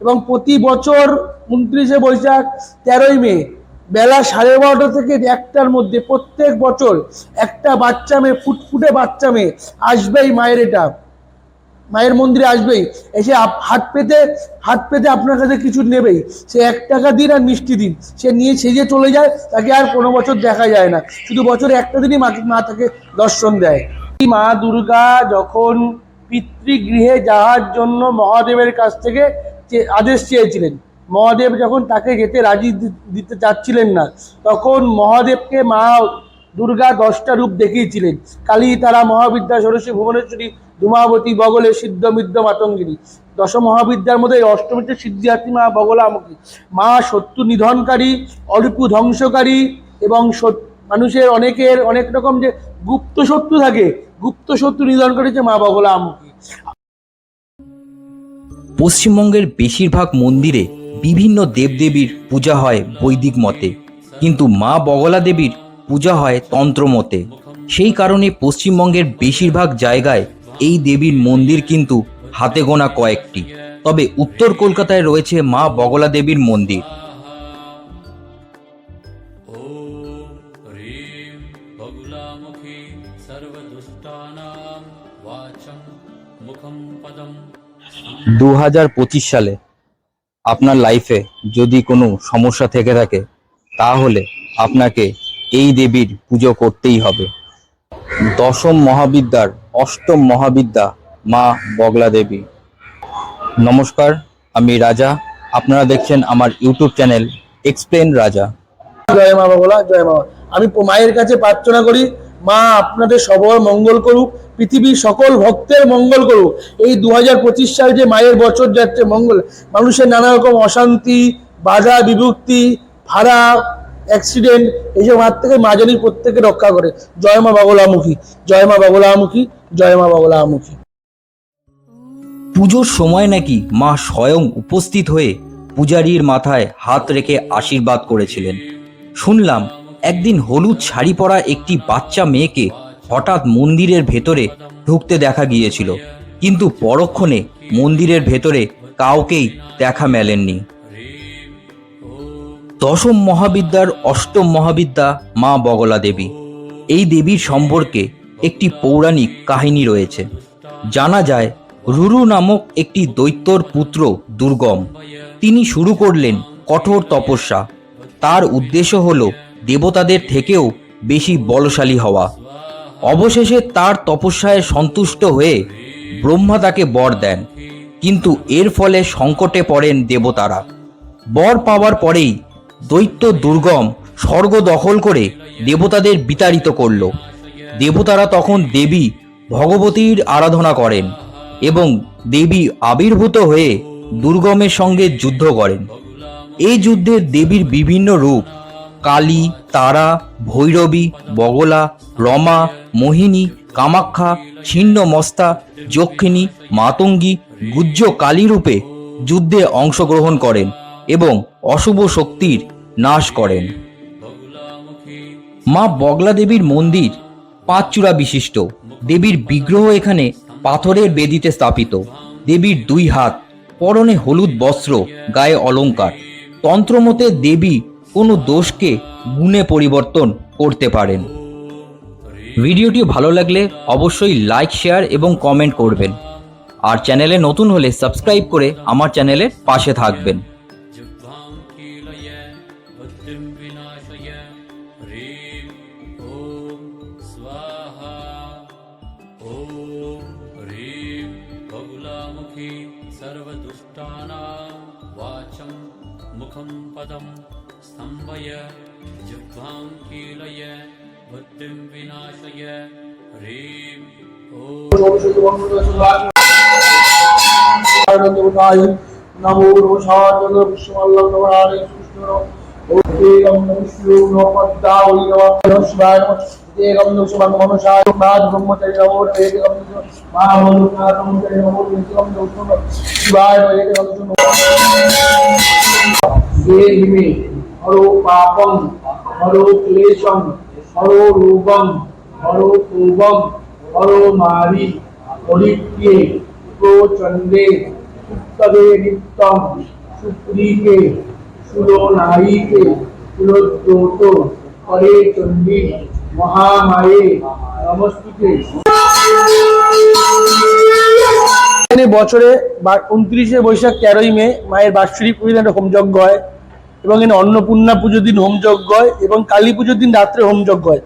এবং প্রতি বছর উনত্রিশে বৈশাখ তেরোই মে বেলা সাড়ে বারোটা থেকে একটার মধ্যে প্রত্যেক বছর একটা বাচ্চা মেয়ে, ফুটফুটে বাচ্চা মেয়ে আসবেই মায়ের এটা। মায়ের মন্দিরে আসবেই। এসে হাত পেতে হাত পেতে আপনার কাছে কিছু নেবেই। সে এক টাকা দিন আর মিষ্টি দিন। সে নিয়ে সেজে চলে যায়, তাকে আর কোনো বছর দেখা যায় না। শুধু বছরে একটা দিনই মাকে মা তাকে দর্শন দেয়। মা দুর্গা যখন পিতৃগৃহে যাওয়ার জন্য মহাদেবের কাছ থেকে আদেশ চেয়েছিলেন। মহাদেব যখন তাকে যেতে রাজি দিতে চাচ্ছিলেন না, তখন মহাদেবকে মা দুর্গা দশটা রূপ দেখিয়েছিলেন। কালী, তারা মহাবিদ্যা সরস্বতী ভুবনেশ্বরী, ধূমাবতী, বগলে, সিদ্ধ মিদ্য মাতঙ্গিনী। দশ মহাবিদ্যার মধ্যে অষ্টমীতে সিদ্ধিহাত্রী মা বগলামুখী। মা শত্রু নিধনকারী অরিপু ধ্বংসকারী এবং মানুষের অনেকের অনেক রকম যে গুপ্ত শত্রু থাকে, গুপ্ত শত্রু নিধন করেছে মা বগলামুখী। পশ্চিমবঙ্গের বেশিরভাগ মন্দিরে বিভিন্ন দেবদেবীর পূজা হয় বৈদিক মতে কিন্তু মা বগলা দেবীর পূজা হয় তন্ত্র মতে সেই কারণে পশ্চিমবঙ্গের বেশিরভাগ জায়গায় এই দেবীর মন্দির কিন্তু হাতে গোনা কয়েকটি তবে উত্তর কলকাতায় রয়েছে মা বগলা দেবীর মন্দির ॐ ह्रीं बगुलामुखी सर्वदुष्टानां वाचं मुखं पदं দু হাজার পঁচিশ সালে আপনার লাইফে যদি কোনো সমস্যা থেকে থাকে, তাহলে আপনাকে এই দেবীর পুজো করতেই হবে। দশম মহাবিদ্যার অষ্টম মহাবিদ্যা মা বগলা দেবী। নমস্কার, আমি রাজা। আপনারা দেখছেন আমার ইউটিউব চ্যানেল এক্সপ্লেন রাজা। জয় মা বগলা, জয় মা আমি মায়ের কাছে প্রার্থনা করি মা আপনাদের সবার মঙ্গল করুক, পৃথিবীর সকল ভক্তের মঙ্গল করুক। এই দু পঁচিশ সাল যে মায়ের বছর যাচ্ছে মঙ্গল, মানুষের নানা রকম অশান্তি, বাধা, বিভক্তি, ভাড়া অ্যাক্সিডেন্ট এইসব হাত থেকে মা জানি প্রত্যেকে রক্ষা করে। জয় মা বাগলামুখী জয় মা বাগলামুখী জয় মা বাগলামুখী পুজোর সময় নাকি মা স্বয়ং উপস্থিত হয়ে পূজারীর মাথায় হাত রেখে আশীর্বাদ করেছিলেন। শুনলাম একদিন হলুদ শাড়ি পরা একটি বাচ্চা মেয়েকে হঠাৎ মন্দিরের ভেতরে ঢুকতে দেখা গিয়েছিল। কিন্তু পরক্ষণে মন্দিরের ভেতরে কাউকেই দেখা মেলেননি। দশম মহাবিদ্যার অষ্টম মহাবিদ্যা মা বগলা দেবী। এই দেবীর সম্পর্কে একটি পৌরাণিক কাহিনী রয়েছে। জানা যায়, রুরু নামক একটি দৈত্যর পুত্র দুর্গম। তিনি শুরু করলেন কঠোর তপস্যা। তার উদ্দেশ্য হল দেবতাদের থেকেও বেশি বলশালী হওয়া। অবশেষে তার তপস্যায় সন্তুষ্ট হয়ে ব্রহ্মা তাকে বর দেন। কিন্তু এর ফলে সংকটে পড়েন দেবতারা। বর পাওয়ার পরেই দৈত্য দুর্গম স্বর্গ দখল করে দেবতাদের বিতাড়িত করল। দেবতারা তখন দেবী ভগবতীর আরাধনা করেন এবং দেবী আবির্ভূত হয়ে দুর্গমের সঙ্গে যুদ্ধ করেন। এই যুদ্ধে দেবীর বিভিন্ন রূপ কালী, তারা, ভৈরবী, বগলা, রমা, মোহিনী, কামাখ্যা ছিন্ন মস্তা যক্ষিণী, মাতঙ্গী গুজ্জ কালী রূপে যুদ্ধে অংশগ্রহণ করেন এবং অশুভ শক্তির নাশ করেন। মা বগলা দেবীর মন্দির পাঁচ চূড়া বিশিষ্ট। দেবীর বিগ্রহ এখানে পাথরের বেদিতে স্থাপিত। দেবীর দুই হাত, পরনে হলুদ বস্ত্র, গায়ে অলংকার। তন্ত্রমতে দেবী কোনো দোষকে গুণে পরিবর্তন করতে পারেন ভিডিওটি ভালো লাগলে অবশ্যই লাইক শেয়ার এবং কমেন্ট করবেন আর চ্যানেলে নতুন হলে সাবস্ক্রাইব করে আমার চ্যানেলের পাশে থাকবেন जिह्वां कीलय बुद्धिं विनाशय ह्रीं ॐ स्वाहा ॐ ह्रीं बगुलामुखी सर्वदुष्टानां वाचं मुखं पदं स्तंभय जिह्वाम् कीलय बुद्धिम् विनाशय। ह्रीम् नमो रोषाचल হরো পাপং হরো ক্লেশং হরো রূপং হরো পূবং হরো মারি হরিপ্রিয়ে প্রচণ্ডে তবে নিত্যম সুপ্রীকে সুরনারীকে সুরদ্রোত করে চণ্ডী, মহামায়ে, নমস্তুতে। বছরে উনত্রিশে বৈশাখ তেরোই মে, মায়ের বাৎসরিক পুজোর একটা হোমযজ্ঞ হয়। এবং এখানে অন্নপূর্ণা পুজোর দিন হোমযজ্ঞ হয় এবং কালী পুজোর দিন রাত্রে হোমযজ্ঞ হয়।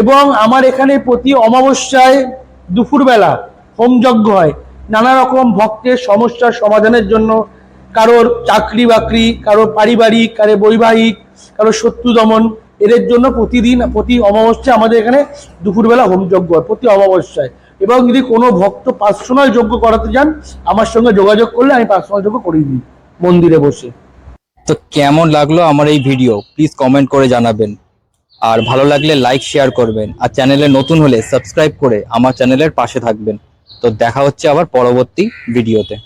এবং আমার এখানে প্রতি অমাবস্যায় দুপুরবেলা হোমযজ্ঞ হয়। নানা রকম ভক্তের সমস্যার সমাধানের জন্য কারোর চাকরি বাকরি, কারোর পারিবারিক কারও বৈবাহিক কারও শত্রু দমন, এদের জন্য প্রতিদিন, প্রতি অমাবস্যায় আমাদের এখানে দুপুরবেলা হোমযজ্ঞ হয়, প্রতি অমাবস্যায়। এবং যদি কোনো ভক্ত পার্সোনাল যজ্ঞ করাতে চান আমার সঙ্গে যোগাযোগ করলে আমি পার্সোনাল যজ্ঞ করিয়ে দিই মন্দিরে বসে। তো কেমন লাগল আমার এই ভিডিও প্লিজ কমেন্ট করে জানাবেন। আর ভালো লাগলে লাইক শেয়ার করবেন। আর চ্যানেলে নতুন হলে সাবস্ক্রাইব করে আমার চ্যানেলের পাশে থাকবেন। তো দেখা হচ্ছে আবার পরবর্তী ভিডিওতে